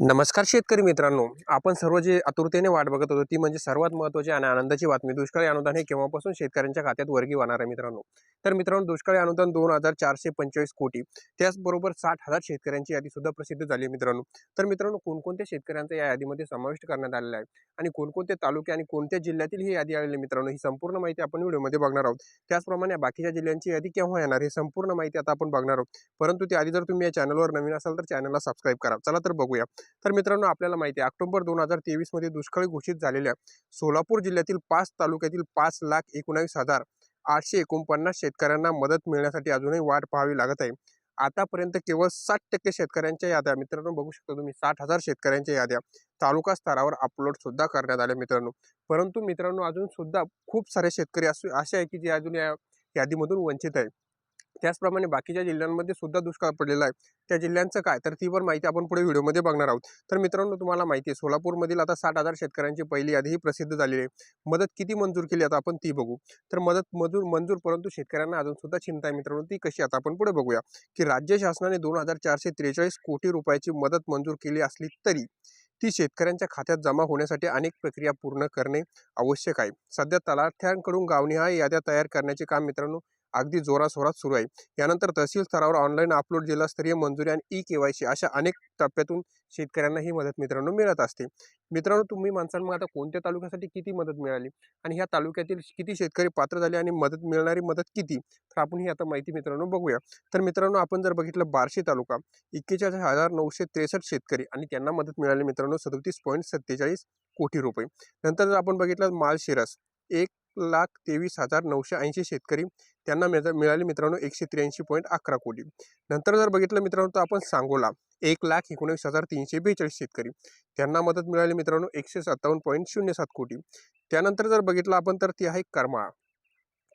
नमस्कार शेतकरी मित्रांनो. आपण सर्व जे आतुरतेने वाट बघत होतो ती म्हणजे सर्वात महत्त्वाची आणि आनंदाची बातमी दुष्काळी अनुदान हे केव्हापासून शेतकऱ्यांच्या खात्यात वर्गी होणार आहे मित्रांनो. तर मित्रांनो दुष्काळी अनुदान दोन हजार चारशे पंचेचाळीस कोटी त्याचबरोबर साठ हजार शेतकऱ्यांची यादी सुद्धा प्रसिद्ध झाली आहे मित्रांनो. तर मित्रांनो कोणकोणत्या शेतकऱ्यांचा या यादीमध्ये समाविष्ट करण्यात आलेला आहे आणि कोणकोणते तालुके आणि कोणत्या जिल्ह्यातील ही यादी आलेली मित्रांनो ही संपूर्ण माहिती आपण व्हिडिओमध्ये बघणार आहोत. त्याचप्रमाणे बाकीच्या जिल्ह्यांची यादी केव्हा येणार हे संपूर्ण माहिती आता आपण बघणार आहोत. परंतु त्याआधी जर तुम्ही या चॅनलवर नवीन असाल तर चॅनलला सबस्क्राईब करा. चला तर बघूया. तर मित्रांनो आपल्याला माहिती आहे ऑक्टोबर दोन हजार तेवीसमध्ये दुष्काळी घोषित झालेल्या सोलापूर जिल्ह्यातील पाच तालुक्यातील पाच लाख एकोणावीस हजार आठशे एकोणपन्नास शेतकऱ्यांना मदत मिळण्यासाठी अजूनही वाट पाहावी लागत आहे. आतापर्यंत केवळ साठ टक्के शेतकऱ्यांच्या याद्या मित्रांनो बघू शकता तुम्ही साठ हजार शेतकऱ्यांच्या याद्या तालुका स्तरावर अपलोड सुद्धा करण्यात आल्या मित्रांनो. परंतु मित्रांनो अजून सुद्धा खूप सारे शेतकरी असे असे आहे की जे अजून या यादीमधून वंचित आहे त्याचप्रमाणे बाकीच्या जिल्ह्यांमध्ये सुद्धा दुष्काळ पडलेला आहे. त्या जिल्ह्यांचं काय? तर ती पण माहिती आपण पुढे व्हिडिओमध्ये बघणार आहोत. तर मित्रांनो तुम्हाला माहिती आहे सोलापूरमधील आता साठ हजार शेतकऱ्यांची पहिली यादी ही प्रसिद्ध झालेली आहे. मदत किती मंजूर केली आता आपण ती बघू. तर मदत मजूर मंजूर परंतु शेतकऱ्यांना अजून सुद्धा चिंता आहे मित्रांनो ती कशी आता आपण पुढे बघूया. की राज्य शासनाने दोन हजार चारशे त्रेचाळीस कोटी रुपयाची मदत मंजूर केली असली तरी ती शेतकऱ्यांच्या खात्यात जमा होण्यासाठी अनेक प्रक्रिया पूर्ण करणे आवश्यक आहे. सध्या तलाठ्यांकडून गावनिहाय याद्या तयार करण्याचे काम मित्रांनो अगदी जोरासोरात सुरू आहे. यानंतर तहसील स्तरावर ऑनलाईन अपलोड जिल्हास्तरीय मंजुरी आणि ई के वाय सी अशा अनेक टप्प्यातून शेतकऱ्यांना ही मदत मित्रांनो मिळत असते. मित्रांनो तुम्ही माणसांना मग आता कोणत्या तालुक्यासाठी किती मदत मिळाली? आणि ह्या तालुक्यातील किती शेतकरी पात्र झाले आणि मदत मिळणारी मदत किती? तर आपण ही आता माहिती मित्रांनो बघूया. तर मित्रांनो आपण जर बघितलं बार्शी तालुका एक्केचाळीस हजार नऊशे त्रेसष्ट शेतकरी आणि त्यांना मदत मिळाली मित्रांनो सदतीस पॉईंट सत्तेचाळीस कोटी रुपये. नंतर जर आपण बघितलं मालशिरस एक लाख तेवीस हजार नऊशे ऐंशी शेतकरी त्यांना मिळ मिळाले मित्रांनो एकशे त्र्याऐंशी पॉईंट अकरा कोटी. नंतर जर बघितलं मित्रांनो तर आपण सांगोला एक लाख एकोणीस हजार तीनशे बेचाळीस शेतकरी. त्यांना मदत मिळाली मित्रांनो एकशे सत्तावन्न पॉईंट शून्य सात कोटी. त्यानंतर जर बघितलं आपण तर ती आहे करमाळा.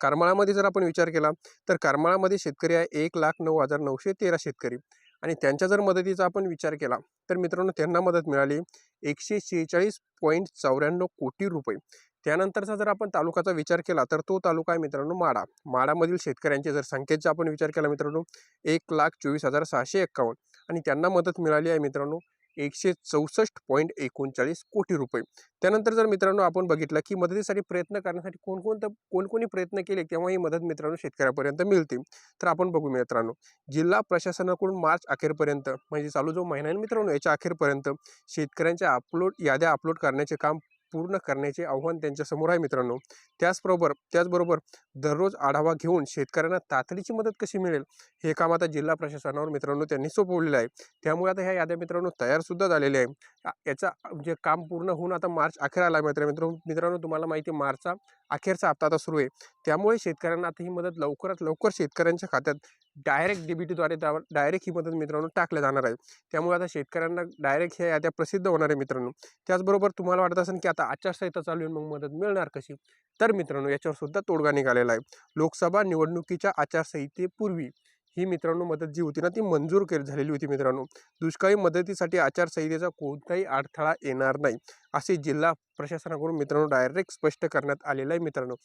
करमाळामध्ये जर आपण विचार केला तर करमाळामध्ये शेतकरी आहे एक लाख नऊ हजार नऊशे तेरा शेतकरी. आणि त्यांच्या जर मदतीचा आपण विचार केला तर मित्रांनो त्यांना मदत मिळाली एकशे शेहेचाळीस पॉईंट चौऱ्याण्णव कोटी रुपये. त्यानंतरचा जर आपण तालुक्याचा विचार केला तर तो तालुका आहे मित्रांनो माडा माडामधील शेतकऱ्यांचे जर संख्येचा आपण विचार केला मित्रांनो एक लाख चोवीस हजार सहाशे एक्कावन्न. आणि त्यांना मदत मिळाली आहे मित्रांनो एकशे चौसष्ट पॉईंट एकोणचाळीस कोटी रुपये. त्यानंतर जर मित्रांनो आपण बघितलं की मदतीसाठी प्रयत्न करण्यासाठी कोणकोणतं कोणकोणी प्रयत्न केले तेव्हा ही मदत मित्रांनो शेतकऱ्यापर्यंत मिळते. तर आपण बघू मित्रांनो जिल्हा प्रशासनाकडून मार्च अखेरपर्यंत म्हणजे चालू जो महिना आहे मित्रांनो याच्या अखेरपर्यंत शेतकऱ्यांच्या अपलोड याद्या अपलोड करण्याचे काम पूर्ण करण्याचे आव्हान त्यांच्यासमोर आहे मित्रांनो. त्याचबरोबर त्याचबरोबर दररोज आढावा घेऊन शेतकऱ्यांना तातडीची मदत कशी मिळेल हे काम आता जिल्हा प्रशासनावर मित्रांनो त्यांनी सोपवलेलं आहे. त्यामुळे आता ह्या याद्या मित्रांनो तयारसुद्धा झालेल्या आहे याचा जे काम पूर्ण होऊन आता मार्च अखेर आला आहे मित्र मित्र मित्रांनो तुम्हाला माहिती आहे मार्चचा अखेरचा हप्ता आता सुरू आहे. त्यामुळे शेतकऱ्यांना आता ही मदत लवकरात लवकर शेतकऱ्यांच्या खात्यात डायरेक्ट डीबीटीद्वारे त्यावर डायरेक्ट ही मदत मित्रांनो टाकल्या जाणार आहे. त्यामुळे आता शेतकऱ्यांना डायरेक्ट ह्या याद्या प्रसिद्ध होणार आहे मित्रांनो. त्याचबरोबर तुम्हाला वाटत असेल की आता आचारसंहिता चालू आहे मग मदत मिळणार कशी? तर मित्रांनो याच्यावर सुद्धा तोडगा निघालेला आहे. लोकसभा निवडणुकीच्या आचारसंहितेपूर्वी ही मित्रांनो मदत जी होती ना ती मंजूर केली झालेली होती मित्रांनो. दुष्काळी मदतीसाठी आचारसंहितेचा कोणताही अडथळा येणार नाही असे जिल्हा प्रशासनाकडून मित्रांनो डायरेक्ट स्पष्ट करण्यात आलेलं आहे मित्रांनो.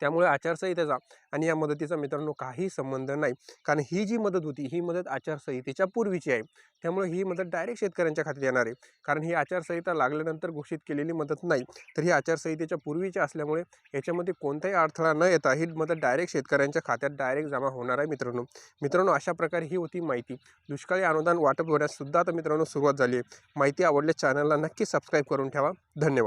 त्यामुळे आचारसंहितेचा आणि या मदतीचा मित्रांनो काही संबंध नाही. कारण ही जी मदत होती ही मदत आचारसंहितेच्या पूर्वीची आहे. त्यामुळे ही मदत डायरेक्ट शेतकऱ्यांच्या खात्यात येणार आहे. कारण ही आचारसंहिता लागल्यानंतर घोषित केलेली मदत नाही. तर ही आचारसंहितेच्या पूर्वीची असल्यामुळे याच्यामध्ये कोणताही अडथळा न येता ही मदत डायरेक्ट शेतकऱ्यांच्या खात्यात डायरेक्ट जमा होणार आहे मित्रांनो. मित्रांनो अशा प्रकारे ही होती माहिती. दुष्काळी अनुदान वाटप होण्यास सुद्धा आता मित्रांनो सुरुवात झाली आहे. माहिती आवडल्यास चॅनलला नक्की सबस्क्राईब करून ठेवा. धन्यवाद.